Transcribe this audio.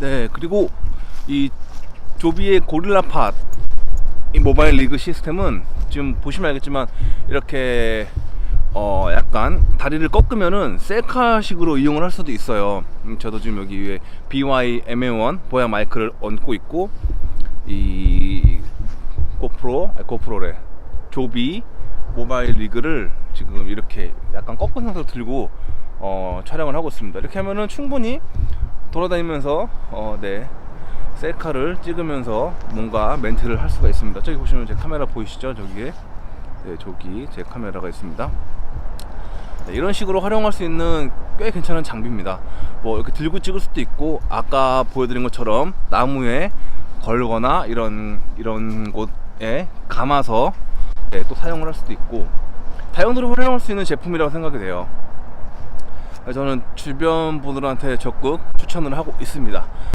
네, 그리고 이 조비의 고릴라 팟 이 모바일 리그 시스템은 지금 보시면 알겠지만 이렇게 어 약간 다리를 꺾으면은 셀카식으로 이용을 할 수도 있어요. 음, 저도 지금 여기 위에 BYMA1 보약 마이크를 얹고 있고 이 고프로 아, 고프로래 조비 모바일 리그를 지금 이렇게 약간 꺾은 상태로 들고 어, 촬영을 하고 있습니다. 이렇게 하면은 충분히 돌아다니면서 어, 네 셀카를 찍으면서 뭔가 멘트를 할 수가 있습니다. 저기 보시면 제 카메라 보이시죠? 저기에 네, 저기 제 카메라가 있습니다. 네, 이런 식으로 활용할 수 있는 꽤 괜찮은 장비입니다. 뭐 이렇게 들고 찍을 수도 있고 아까 보여드린 것처럼 나무에 걸거나 이런 이런 곳에 감아서 네, 또 사용을 할 수도 있고 다용도로 활용할 수 있는 제품이라고 생각이 돼요. 저는 주변 분들한테 적극 추천을 하고 있습니다.